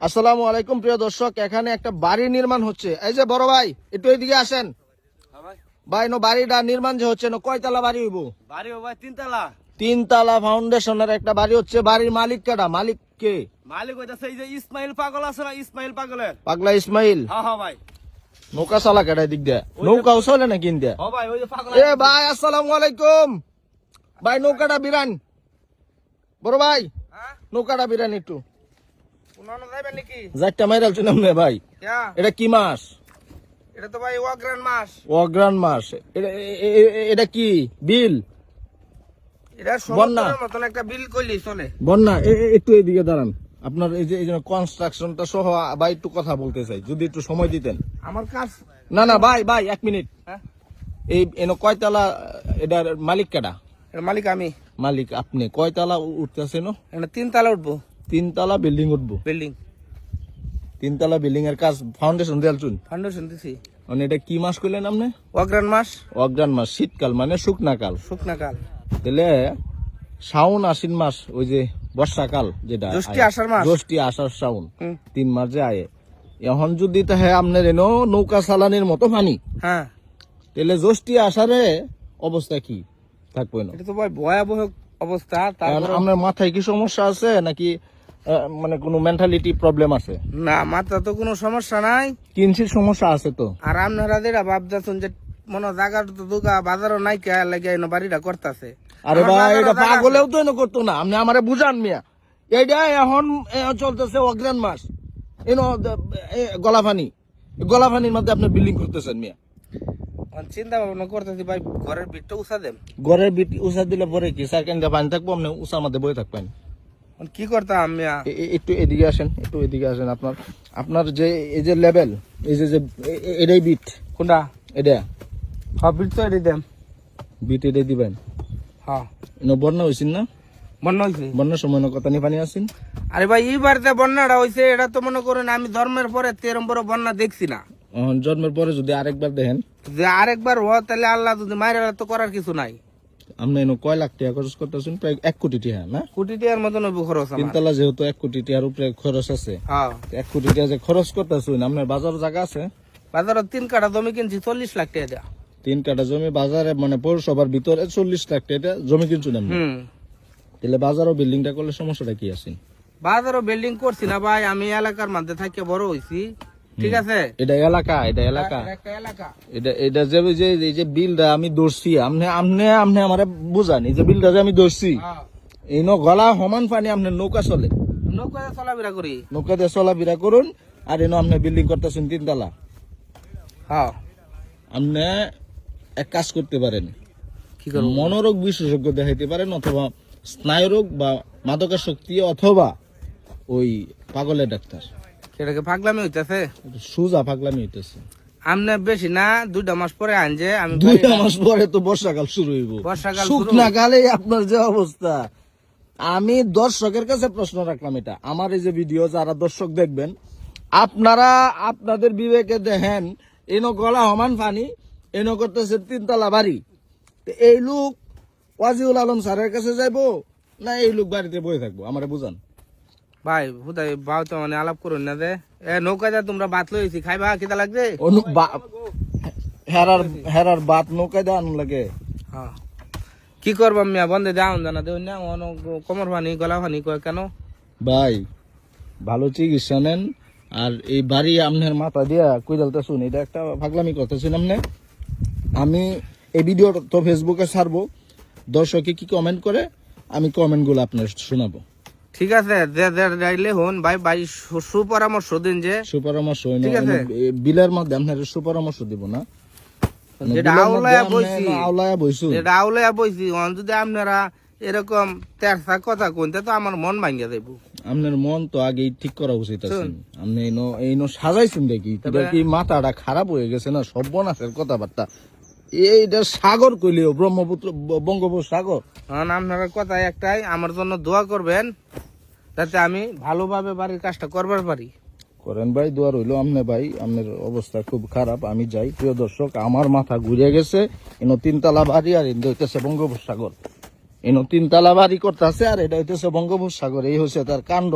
আসসালামু আলাইকুম প্রিয় দর্শক। এখানে একটা বাড়ি নির্মাণ হচ্ছে। এই যে বড় ভাই একটু এদিকে আসেন। ভাই। নো বাড়িটা নির্মাণ যে হচ্ছে না কয়তলা বাড়ি হইব? বাড়ি ভাই তিনতলা। তিনতলা ফাউন্ডেশনের একটা বাড়ি হচ্ছে বাড়ির মালিক কেডা? মালিক কে? মালিক হইতাছে এই যে ইসমাইল পাগল আছে না ইসমাইল পাগলের? পাগলা ইসমাইল? হ্যাঁ হ্যাঁ ভাই। নৌকা চালা কেডা দিক দিয়ে? নৌকাও চলে না কিনতে ও ভাই ওই যে পাগল এ ভাই আসসালামু আলাইকুম। ভাই নৌকাটা বিরান। বড় ভাই হ্যাঁ? নৌকাটা বিরান একটু। যাইবে নাকি? যাইটা ভাই। এটা কি মাস? এটা তো ভাই অগ্রান মাস। মাস। এটা কি? বিল? বন্যা। একটা বিল কইলি চলে বন্যা? এ- এ- একটু এদিকে দাঁড়ান। আপনার এই যে এই যে কনস্ট্রাকশনটা সহ ভাই একটু কথা বলতে চাই যদি একটু সময় দিতেন। আমার কাজ না না ভাই ভাই এক মিনিট। হ্যাঁ? এই এনো কয়তলা এটার মালিক মালিক আমি। মালিক আপনি। কয়তলা উঠতেছেন এটা তিন তালা উঠবো। তিনতলা বিল্ডিং উঠবো। বিল্ডিং তিনতলা বিল্ডিং এর কাজ ফাউন্ডেশন দেয়াল চুন। ফাউন্ডেশন দিছি। মানে এটা কি মাস করলেন আপনি? অগ্রান মাস। অগ্রাণ মাস শীতকাল মানে শুকনা কাল। শুকনা কাল। তাহলে শ্রাবণ আশ্বিন মাস ওই যে বর্ষাকাল যেটা জ্যৈষ্ঠী, আষাঢ় মাস। জ্যৈষ্ঠী আষাঢ় হুম। তিন মাস যে আয়ে। এখন যদি তাহে আপনার এনো নৌকা চালানির মতো পানি। হ্যাঁ। তাহলে জ্যৈষ্ঠী আষাঢ়ে অবস্থা কি? থাকবে না। এটা তো ভাই ভয়াবহ অবস্থা আপনার মাথায় কি সমস্যা আছে নাকি মানে কোনো মেন্টালিটি প্রবলেম আছে? না মাথা তো কোনো সমস্যা নাই। কিনছির সমস্যা আছে তো? আর আপনারা যেটা ভাবতেছেন যে মনে জাগার তো দুগা বাজারও নাই কে লাগে এনে বাড়িটা করতেছে। আরে ভাই এটা পাগলেও তো এনে করতো না। আপনি আমারে বুঝান মিয়া। এইটা এখন চলতেছে অগ্রাণ মাস। এনো গলাফানি। গলাফানির মধ্যে আপনি বিল্ডিং করতেছেন মিয়া। চিন্তা ভাবনা করতেছি ভাই ঘরের ভিতটা উষা দেন। ঘরের বিটি উষা দিলে পরে কি? সেকেন্ড পানি থাকব? আপনি উষার মধ্যে বয়ে থাকবেন। কি করতাম এ- একটু এদিকে আসেন একটু এদিকে আসেন আপনার। আপনার যে এই যে লেভেল এই যে যে এটাই বিট কোনটা? এটা? হ্যাঁ বিট তো এটি দেন। বিট এটাই দিবেন? হ্যাঁ। বন্যা হয়েছেন না? বন্যা হয়েছে বন্যার সময় না কথা নিয়ে পানি আসেন আরে ভাই এই বাড়িতে বন্যাটা হয়েছে এটা তো মনে করেন আমি ধর্মের পরে তেরম বড় বন্যা দেখছি না। জন্মের পরে যদি আরেকবার দেখেন। যে আরেকবার হ তাহলে আল্লাহ যদি মায়ের তো করার কিছু নাই। আপনি কয় লাখ টাকা খরচ করতেছেন প্রায় এক কোটি টাকা না? কোটি টাকার মতন খরচ তিনতলা যেহেতু এক কোটি টাকার উপরে খরচ আছে হ্যাঁ। এক কোটি টাকা যে খরচ করতেছেন আপনার বাজার জায়গা আছে? বাজারে তিন কাটা জমি কিনছি চল্লিশ লাখ টাকা দেয়া। তিন কাটা জমি বাজারে মানে পৌরসভার ভিতরে চল্লিশ লাখ টাকা জমি কিনছুন আপনি? তাহলে বাজারও বিল্ডিংটা করলে সমস্যাটা কি আছে? বাজারও বিল্ডিং করছি না ভাই আমি এলাকার মধ্যে থাকে বড় হইছি। ঠিক আছে? এটা এলাকা এটা এলাকা। এটা এটা যে যে এই যে বিলটা আমি দৌড়ছি আপনি আপনি আপনি আমারে বুঝান এই যে বিলটা যে আমি দৌড়ছি। এই ন গলা সমান পানি আপনার নৌকা চলে। নৌকায় চলাফেরা করি। নৌকা দিয়ে চলাফেরা করুন আর এনো আপনি বিল্ডিং করতেছেন তিনতলা। হ্যাঁ। আপনি এক কাজ করতে পারেন। কি করব? মনোরোগ বিশেষজ্ঞ দেখাইতে পারেন অথবা স্নায়ুরোগ বা মাদকাসক্তি অথবা ওই পাগলের ডাক্তার। সেটাকে পাগলামি হইতেছে? সুজা পাগলামি হইতেছে। আমনে বেশি না দুইটা মাস পরে আনছে আমি দুইটা মাস পরে তো বর্ষাকাল শুরু হইব। বর্ষাকাল শুকনা কালে আপনার যে অবস্থা। আমি দর্শকের কাছে প্রশ্ন রাখলাম এটা। আমার এই যে ভিডিও যারা দর্শক দেখবেন আপনারা আপনাদের বিবেকে দেখেন এনো গলা সমান পানি এনো করতেছে তিনতলা বাড়ি। এই লোক ওয়াজিউল আলম স্যারের কাছে যাইবো না এই লোক বাড়িতে বয়ে থাকব? আমার বুঝান। ভাই হুদাই বাউ তো মানে আলাপ করুন না দে এ নৌকা যা তোমরা বাত লইছি খাইবা? কিতা লাগবে হেরার হেরার বাত নৌকায় দেওয়ানো লাগে। হ্যাঁ। কি করবা মিয়া? বন্ধে যাও জানা দেও না অন কোমর পানি গলা পানি কয় কেন? ভাই ভালো চিকিৎসা নেন আর এই বাড়ি আপনার মাথা দিয়া কুইদালতে শুন এটা একটা পাগলামি করতেছেন আপনি আমি এই ভিডিও তো ফেসবুকে ছাড়বো। দর্শকে কি কমেন্ট করে? আমি কমেন্টগুলো আপনার শোনাবো। ঠিক আছে যে যে যাইলে হন ভাই ভাই সুপরামর্শ দিন যে। সুপরামর্শ। ঠিক আছে। বিলের মধ্যে আপনার সুপরামর্শ দিব না? যেটা মধ্যে আউলায়া বইছি যেটা আউলায়া বইছি অন যদি আপনারা এরকম তেরসা কথা কইতে তো আমার মন ভাঙ্গা যাইব। আপনার মন তো আগেই ঠিক করা উচিত আছে আপনি এইনো এইনো সাজাইছেন দেখি। কি মাথাটা খারাপ হয়ে গেছে না? সর্বনাশের কথাবার্তা। এইটা সাগর কইলেও ব্রহ্মপুত্র বঙ্গোপসাগর। এখন আপনারা কথা একটাই আমার জন্য দোয়া করবেন যাতে আমি ভালোভাবে বাড়ির কাজটা করবার পারি। করেন ভাই দোয়ার হইল আমনে ভাই আপনার অবস্থা খুব খারাপ আমি যাই। প্রিয় দর্শক আমার মাথা ঘুরে গেছে এন তিনতলা বাড়ি আর এটা হইতেছে বঙ্গোপসাগর। এন তিনতলা বাড়ি করতেছে আর এটা হইতেছে বঙ্গোপসাগর এই হচ্ছে তার কাণ্ড।